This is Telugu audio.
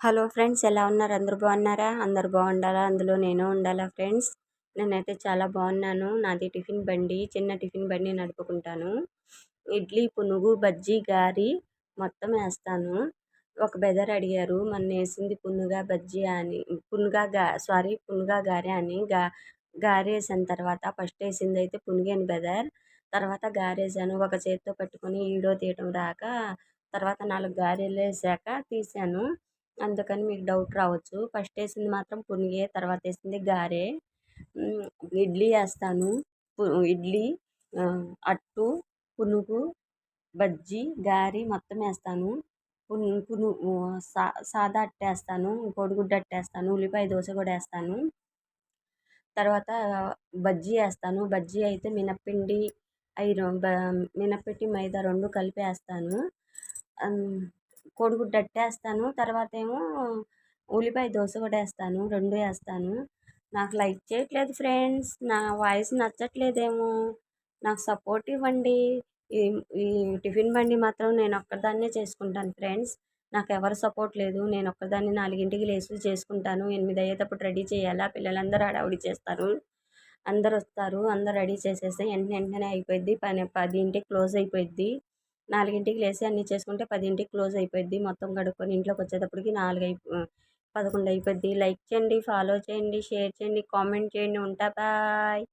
హలో ఫ్రెండ్స్ ఎలా ఉన్నారు? అందరు బాగున్నారా? అందరు బాగుండాలా? అందులో నేను ఉండాలా ఫ్రెండ్స్? నేనైతే చాలా బాగున్నాను. నాది టిఫిన్ బండి చిన్న టిఫిన్ బండి నడుపుకుంటాను. ఇడ్లీ పునుగు బజ్జీ గారి మొత్తం వేస్తాను. ఒక బెదర్ అడిగారు మన వేసింది పునుగా బజ్జీ అని పునుగా గా సారీ పునుగా గారె అని. గా గారేసాను తర్వాత ఫస్ట్ వేసింది అయితే పునిగాను బెదర్. తర్వాత గారేసాను ఒక చేతితో పట్టుకొని ఈడో తీయటం రాక తర్వాత నాలుగు గారెలు వేసాక తీసాను. అందుకని మీకు డౌట్ రావచ్చు. ఫస్ట్ వేసింది మాత్రం పునిగే తర్వాత వేసింది గారె. ఇడ్లీ వేస్తాను. ఇడ్లీ అట్టు పునుగు బజ్జీ గారి మొత్తం వేస్తాను. పును సా సాదా అట్టేస్తాను కోడిగుడ్డ అట్టేస్తాను ఉల్లిపాయ దోశ కూడా వేస్తాను. తర్వాత బజ్జీ వేస్తాను. బజ్జీ అయితే మినప్పిండి ఐరో మినప్పిండి మైదా రెండు కలిపి వేస్తాను. కోడిగుడ్డు డట్టేస్తాను తర్వాత ఏమో ఉల్లిపాయ దోశ కూడా వేస్తాను. రెండు వేస్తాను. నాకు లైక్ చేయట్లేదు ఫ్రెండ్స్. నా వాయిస్ నచ్చట్లేదేమో. నాకు సపోర్ట్ ఇవ్వండి. ఈ ఈ టిఫిన్ బండి మాత్రం నేను ఒక్కదాన్నే చేసుకుంటాను ఫ్రెండ్స్. నాకు ఎవరు సపోర్ట్ లేదు. నేను ఒక్కదాన్ని నాలుగింటికి లేచి చేసుకుంటాను. ఎనిమిది అయ్యేటప్పుడు రెడీ చేయాలా? పిల్లలందరూ హడావుడి చేస్తారు. అందరు వస్తారు అందరు రెడీ చేసేస్తే వెంటనే వెంటనే అయిపోయింది పని పదింటికి క్లోజ్ అయిపోయింది నాలుగింటికి లేచి అన్నీ చేసుకుంటే పదింటికి క్లోజ్ అయిపోయింది మొత్తం కడుక్కొని ఇంట్లోకి వచ్చేటప్పటికి నాలుగు అయి పదకొండు అయిపోద్ది లైక్ చేయండి ఫాలో చేయండి షేర్ చేయండి కామెంట్ చేయండి. ఉంటా బాయ్.